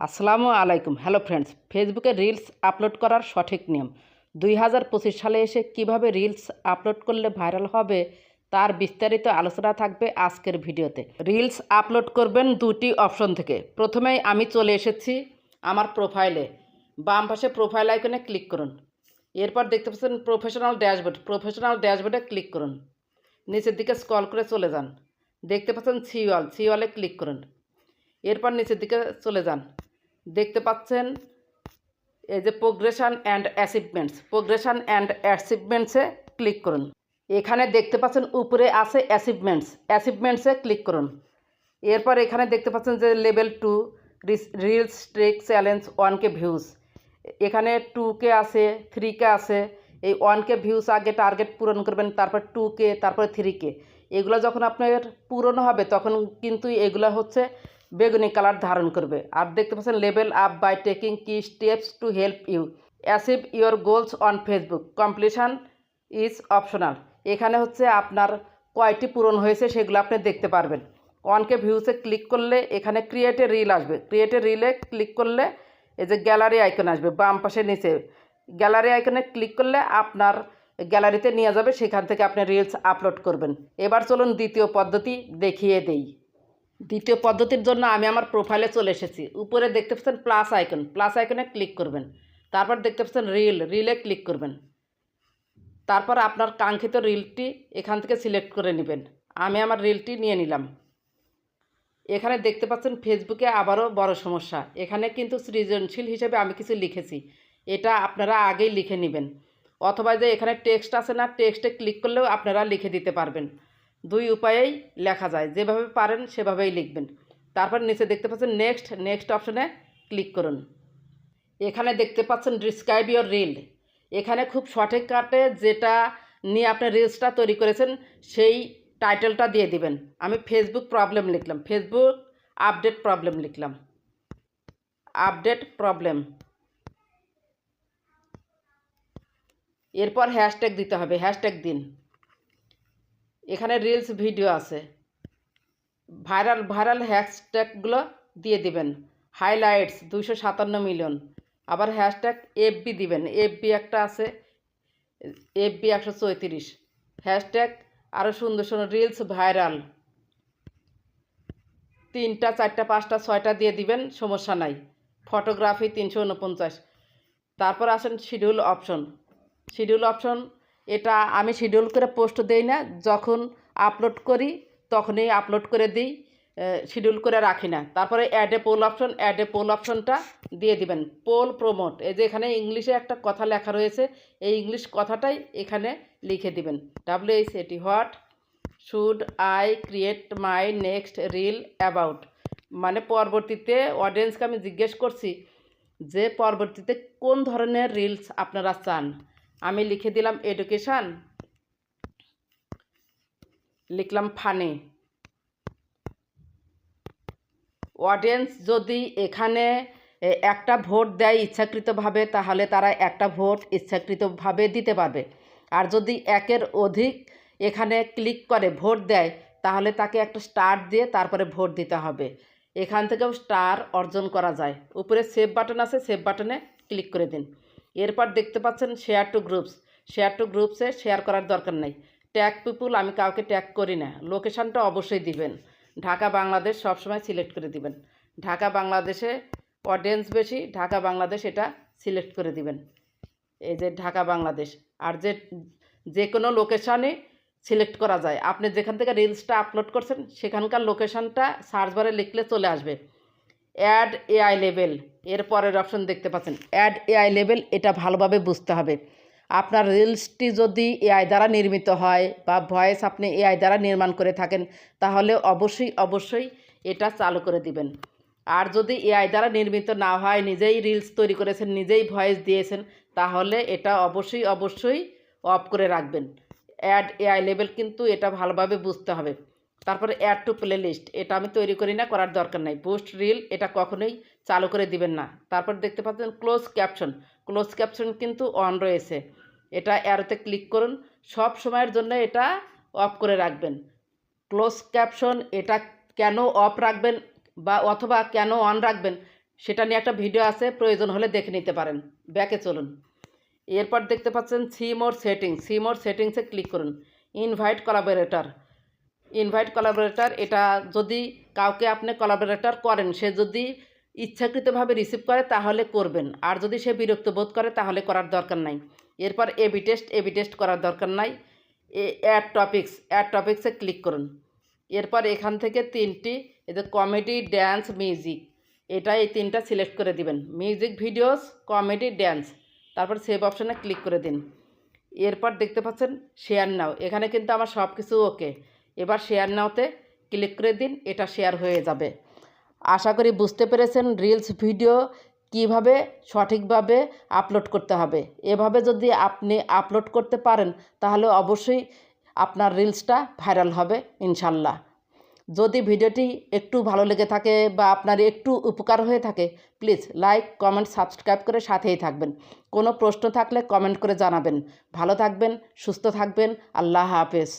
আসসালামু আলাইকুম। Hello friends ফেসবুকে রিলস আপলোড করার সঠিক নিয়ম। দুই হাজার পঁচিশ সালে এসে কীভাবে রিলস আপলোড করলে ভাইরাল হবে তার বিস্তারিত আলোচনা থাকবে আজকের ভিডিওতে। রিলস আপলোড করবেন দুটি অপশন থেকে। প্রথমেই আমি চলে এসেছি আমার প্রোফাইলে বাম পাশে প্রোফাইল আইকনে ক্লিক করুন। এরপর দেখতে পাচ্ছেন প্রফেশনাল ড্যাশবোর্ড প্রফেশনাল ড্যাশবোর্ডে ক্লিক করুন। নিচের দিকে স্কল করে চলে যান। দেখতে পাচ্ছেন সিওয়াল সিওয়ালে ক্লিক করুন। এরপর নিচের দিকে চলে যান। দেখতে পাচ্ছেন এই যে progression and achievements progression and অ্যাচিভমেন্টসে click করুন। এখানে দেখতে পাচ্ছেন উপরে আছে অ্যাচিভমেন্টস অ্যাচিভমেন্টসে ক্লিক করুন। এরপর এখানে দেখতে পাচ্ছেন যে level two reels streak challenge one K views এখানে টু কে আছে থ্রি কে আছে। এই ওয়ানকে ভিউজ আগে টার্গেট পূরণ করবেন, তারপর টু কে তারপরে থ্রি কে এগুলো যখন আপনার পূরণ হবে, তখন কিন্তু এগুলো হচ্ছে বেগুনি কালার ধারণ করবে। আর দেখতে পাচ্ছেন, level up by taking key steps to help you achieve your goals on Facebook completion is optional এখানে হচ্ছে আপনার কয়টি পূরণ হয়েছে সেগুলো আপনি দেখতে পারবেন। অনকে ভিউসে ক্লিক করলে এখানে ক্রিয়েটে রিল আসবে। ক্রিয়েটে রিলে ক্লিক করলে এই যে গ্যালারি আইকন আসবে, বাম পাশে নিচে। গ্যালারি আইকনে ক্লিক করলে আপনার গ্যালারিতে নিয়ে যাবে, সেখান থেকে আপনি রিলস আপলোড করবেন। এবার চলুন দ্বিতীয় পদ্ধতি দেখিয়ে দেই। দ্বিতীয় পদ্ধতির জন্য আমি আমার প্রোফাইলে চলে এসেছি। উপরে দেখতে পাচ্ছেন প্লাস আইকন প্লাস আইকনে ক্লিক করবেন। তারপর দেখতে পাচ্ছেন রিল রিলে ক্লিক করবেন। তারপর আপনার কাঙ্ক্ষিত রিলটি এখান থেকে সিলেক্ট করে নেবেন। আমি আমার রিলটি নিয়ে নিলাম। এখানে দেখতে পাচ্ছেন ফেসবুকে আবারও বড় সমস্যা। এখানে কিন্তু সৃজনশীল হিসেবে আমি কিছু লিখেছি। এটা আপনারা আগেই লিখে নেবেন। অথবা যে এখানে টেক্সট আছে না টেক্সটে ক্লিক করলেও আপনারা লিখে দিতে পারবেন। দুই উপায়েই লেখা যায়। যেভাবে পারেন সেভাবেই লিখবেন। তারপর নিচে দেখতে পাচ্ছেন নেক্সট। নেক্সট অপশনে ক্লিক করুন। এখানে দেখতে পাচ্ছেন ডিসক্রাইব ইউর রিল। এখানে খুব সঠিক কাটে যেটা নিয়ে আপনি রিলসটা তৈরি করেছেন, সেই টাইটেলটা দিয়ে দিবেন। আমি ফেসবুক প্রবলেম লিখলাম। ফেসবুক আপডেট প্রবলেম লিখলাম। আপডেট প্রবলেম এরপর হ্যাশট্যাগ দিতে হবে। হ্যাশট্যাগ দিন। এখানে রিলস ভিডিও আছে। ভাইরাল ভাইরাল হ্যাশট্যাগুলো দিয়ে দিবেন। হাইলাইটস দুশো সাতান্ন মিলিয়ন আবার হ্যাশট্যাগ এফবি দিবেন। এফবি একটা আছে এফবি একশো চৌত্রিশ। হ্যাশট্যাগ আরও সুন্দর সুন্দর রিলস ভাইরাল তিনটা, চারটা, পাঁচটা, ছয়টা দিয়ে দিবেন, সমস্যা নাই। ফটোগ্রাফি তিনশো উনপঞ্চাশ। তারপর আসেন শিডিউল অপশন শিডিউল অপশন এটা আমি শিডিউল করে পোস্ট দেই না। যখন আপলোড করি, তখনই আপলোড করে দিই শিডিউল করে রাখি না। তারপরে add a poll option add a poll অপশনটা দিয়ে দিবেন। পোল প্রমোট এই যে এখানে ইংলিশে একটা কথা লেখা রয়েছে, এই ইংলিশ কথাটাই এখানে লিখে দিবেন। W H A T what should I create my next reel about মানে পরবর্তীতে অডিয়েন্সকে আমি জিজ্ঞেস করছি যে, পরবর্তীতে কোন ধরনের রিলস আপনারা চান? আমি লিখে দিলাম এডুকেশান লিখলাম ফানি। অডিয়েন্স যদি এখানে একটা ভোট দেয় ইচ্ছাকৃতভাবে, তাহলে তারা একটা ভোট ইচ্ছাকৃতভাবে দিতে পারবে। আর যদি একের অধিক এখানে ক্লিক করে, ভোট দেয়, তাহলে তাকে একটা স্টার দিয়ে তারপরে ভোট দিতে হবে। এখান থেকেও স্টার অর্জন করা যায়। উপরে সেভ বাটন আছে সেভ বাটনে ক্লিক করে দিন। এরপর দেখতে পাচ্ছেন share to groups share to গ্রুপসে share করার দরকার নেই। ট্যাগ পিপুল আমি কাউকে ট্যাগ করি না। লোকেশানটা অবশ্যই দিবেন। ঢাকা, বাংলাদেশ সবসময় সিলেক্ট করে দিবেন। ঢাকা, বাংলাদেশে অডিয়েন্স বেশি। ঢাকা, বাংলাদেশ এটা সিলেক্ট করে দিবেন। এই যে ঢাকা, বাংলাদেশ। আর যে যে কোনো লোকেশানে সিলেক্ট করা যায়। আপনি যেখান থেকে রিলসটা আপলোড করছেন, সেখানকার লোকেশানটা সার্চ বারে লিখলে চলে আসবে। অ্যাড এআই লেভেল এর পরের অপশন দেখতে পাচ্ছেন। অ্যাড এআই লেভেল এটা ভালোভাবে বুঝতে হবে। আপনার রিলসটি যদি এআই দ্বারা নির্মিত হয় বা ভয়েস আপনি এআই দ্বারা নির্মাণ করে থাকেন, তাহলে অবশ্যই অবশ্যই এটা চালু করে দিবেন। আর যদি এআই দ্বারা নির্মিত না হয়, নিজেই রিলস তৈরি করেছেন, নিজেই ভয়েস দিয়েছেন, তাহলে এটা অবশ্যই অবশ্যই অফ করে রাখবেন। অ্যাড এআই লেভেল কিন্তু এটা ভালোভাবে বুঝতে হবে। তারপরে অ্যাড টু প্লে লিস্ট এটা আমি তৈরি করি না, করার দরকার নাই। বুস্ট রিল এটা কখনোই চালু করে দিবেন না। তারপর দেখতে পাচ্ছেন ক্লোজ ক্যাপশন ক্লোজ ক্যাপশন কিন্তু অন রয়েছে। এটা অ্যারোতে ক্লিক করুন। সব সময়ের জন্য এটা অফ করে রাখবেন। ক্লোজ ক্যাপশন এটা কেন অফ রাখবেন বা অথবা কেন অন রাখবেন, সেটা নিয়ে একটা ভিডিও আছে, প্রয়োজন হলে দেখে নিতে পারেন। ব্যাকে চলুন। এরপর দেখতে পাচ্ছেন সিম ওর সেটিংস সিম ওর সেটিংসে ক্লিক করুন। ইনভাইট কলাবোরেটর ইনভাইট কলাবোরেটর এটা যদি কাউকে আপনি কলাবোরেটর করেন, সে যদি ইচ্ছাকৃতভাবে রিসিভ করে, তাহলে করবেন। আর যদি সে বিরক্ত বোধ করে, তাহলে করার দরকার নাই। এরপর এবি টেস্ট এবি টেস্ট করার দরকার নাই। অ্যাড টপিক্স অ্যাড টপিক্সে ক্লিক করুন। এরপর এখান থেকে তিনটি এতে কমেডি ড্যান্স মিউজিক এটা এই তিনটা সিলেক্ট করে দিবেন। মিউজিক ভিডিওস কমেডি ড্যান্স তারপর সেভ অপশানে ক্লিক করে দিন। এরপর দেখতে পাচ্ছেন শেয়ার নাও এখানে কিন্তু আমার সব কিছু ওকে এবার শেয়ার নাওতে ক্লিক করে দিন, এটা শেয়ার হয়ে যাবে। আশা করি বুঝতে পেরেছেন রিলস ভিডিও কীভাবে সঠিকভাবে আপলোড করতে হবে। এভাবে যদি আপনি আপলোড করতে পারেন, তাহলে অবশ্যই আপনার রিলসটা ভাইরাল হবে, ইনশাল্লাহ। যদি ভিডিওটি একটু ভালো লেগে থাকে বা আপনার একটু উপকার হয়ে থাকে প্লিজ লাইক কমেন্ট সাবস্ক্রাইব করে সাথেই থাকবেন। কোনো প্রশ্ন থাকলে কমেন্ট করে জানাবেন। ভালো থাকবেন, সুস্থ থাকবেন, আল্লাহ হাফেজ।